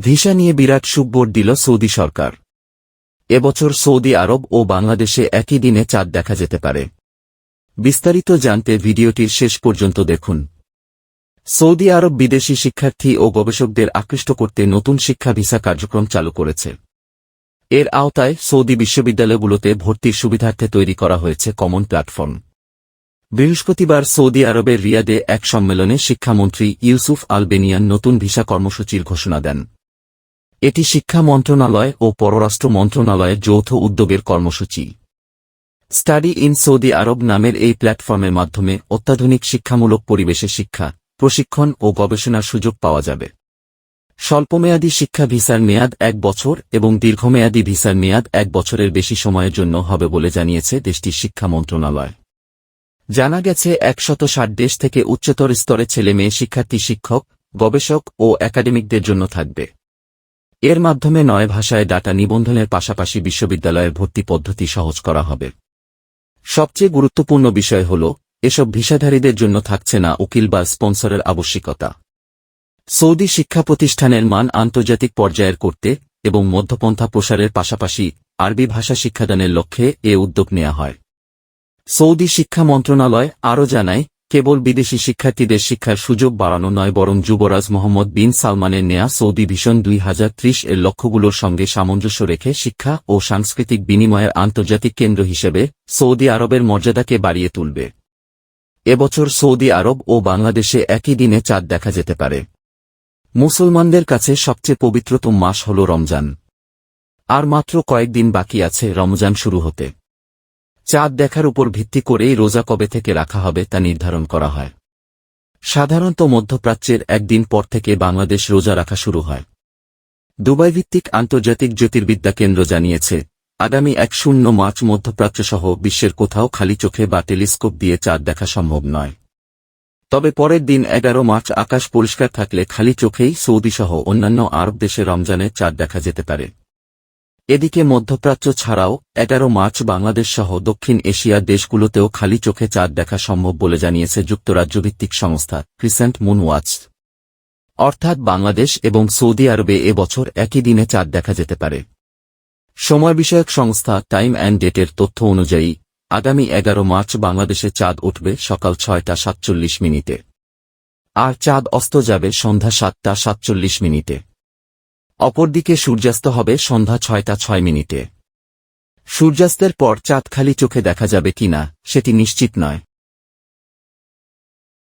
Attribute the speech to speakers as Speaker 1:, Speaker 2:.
Speaker 1: Visa নিয়ে বিরাট সুখবর দিল সৌদি সরকার। এবছর সৌদি আরব ও বাংলাদেশে একই দিনে চাঁদ দেখা যেতে পারে। বিস্তারিত জানতে ভিডিওটির শেষ পর্যন্ত দেখুন। সৌদি আরব বিদেশি শিক্ষার্থী ও গবেষকদের আকৃষ্ট করতে নতুন শিক্ষা ভিসা কার্যক্রম চালু করেছে। এর আওতায় সৌদি বিশ্ববিদ্যালয়গুলোতে ভর্তির সুবিধার্থে তৈরি করা হয়েছে কমন প্ল্যাটফর্ম। বৃহস্পতিবার সৌদি আরবের রিয়াদে এক সম্মেলনে শিক্ষামন্ত্রী ইউসুফ আলবেনিয়ান নতুন ভিসা কর্মসূচির ঘোষণা দেন। এটি শিক্ষা মন্ত্রণালয় ও পররাষ্ট্র মন্ত্রণালয়ের যৌথ উদ্যোগের কর্মসূচি। স্টাডি ইন সৌদি আরব নামের এই প্ল্যাটফর্মের মাধ্যমে অত্যাধুনিক শিক্ষামূলক পরিবেশে শিক্ষা, প্রশিক্ষণ ও গবেষণার সুযোগ পাওয়া যাবে। স্বল্পমেয়াদী শিক্ষা ভিসার মেয়াদ এক বছর এবং দীর্ঘমেয়াদী ভিসার মেয়াদ এক বছরের বেশি সময়ের জন্য হবে বলে জানিয়েছে দেশটির শিক্ষা মন্ত্রণালয়। জানা গেছে একশত ষাট দেশ থেকে উচ্চতর স্তরে ছেলে মেয়ে শিক্ষার্থী শিক্ষক, গবেষক ও একাডেমিকদের জন্য থাকবে। এর মাধ্যমে নয় ভাষায় ডাটা নিবন্ধনের পাশাপাশি বিশ্ববিদ্যালয়ের ভর্তি পদ্ধতি সহজ করা হবে। সবচেয়ে গুরুত্বপূর্ণ বিষয় হল, এসব ভিসাধারীদের জন্য থাকছে না উকিল বা স্পন্সরের আবশ্যিকতা। সৌদি শিক্ষা প্রতিষ্ঠানের মান আন্তর্জাতিক পর্যায়ের করতে এবং মধ্যপন্থা প্রসারের পাশাপাশি আরবি ভাষা শিক্ষাদানের লক্ষ্যে এ উদ্যোগ নেওয়া হয়। সৌদি শিক্ষা মন্ত্রণালয় আরও জানায় কেবল বিদেশি শিক্ষার্থীদের শিক্ষার সুযোগ বাড়ানো নয়, বরং যুবরাজ মোহাম্মদ বিন সালমানের নেয়া সৌদি ভিশন দুই হাজার ত্রিশ এর লক্ষ্যগুলোর সঙ্গে সামঞ্জস্য রেখে শিক্ষা ও সাংস্কৃতিক বিনিময়ের আন্তর্জাতিক কেন্দ্র হিসেবে সৌদি আরবের মর্যাদাকে বাড়িয়ে তুলবে। এবছর সৌদি আরব ও বাংলাদেশে একই দিনে চাঁদ দেখা যেতে পারে। মুসলমানদের কাছে সবচেয়ে পবিত্রতম মাস হল রমজান। আর মাত্র কয়েকদিন বাকি আছে রমজান শুরু হতে। চাঁদ দেখার উপর ভিত্তি করেই রোজা কবে থেকে রাখা হবে তা নির্ধারণ করা হয়। সাধারণত মধ্যপ্রাচ্যের একদিন পর থেকে বাংলাদেশ রোজা রাখা শুরু হয়। দুবাই ভিত্তিক আন্তর্জাতিক জ্যোতির্বিদ্যা কেন্দ্র জানিয়েছে, আগামী এক শূন্য মার্চ মধ্যপ্রাচ্যসহ বিশ্বের কোথাও খালি চোখে বা টেলিস্কোপ দিয়ে চাঁদ দেখা সম্ভব নয়। তবে পরের দিন এগারো মার্চ আকাশ পরিষ্কার থাকলে খালি চোখেই সৌদিসহ অন্যান্য আরব দেশে রমজানের চাঁদ দেখা যেতে পারে। এদিকে মধ্যপ্রাচ্য ছাড়াও এগারো মার্চ বাংলাদেশ সহ দক্ষিণ এশিয়ার দেশগুলোতেও খালি চোখে চাঁদ দেখা সম্ভব বলে জানিয়েছে যুক্তরাজ্যভিত্তিক সংস্থা ক্রিসেন্ট মুন ওয়াচ অর্থাৎ বাংলাদেশ এবং সৌদি আরবে এ বছর একই দিনে চাঁদ দেখা যেতে পারে। সময় বিষয়ক সংস্থা টাইম অ্যান্ড ডেটের তথ্য অনুযায়ী, আগামী এগারো মার্চ বাংলাদেশে চাঁদ উঠবে সকাল ছয়টা সাতচল্লিশ মিনিটে। আর চাঁদ অস্ত যাবে সন্ধ্যা সাতটা সাতচল্লিশ মিনিটে। অপরদিকে সূর্যাস্ত হবে সন্ধ্যা ছয়টা ছয় মিনিটে। সূর্যাস্তের পর চাঁদ খালি চোখে দেখা যাবে কিনা, সেটি নিশ্চিত নয়।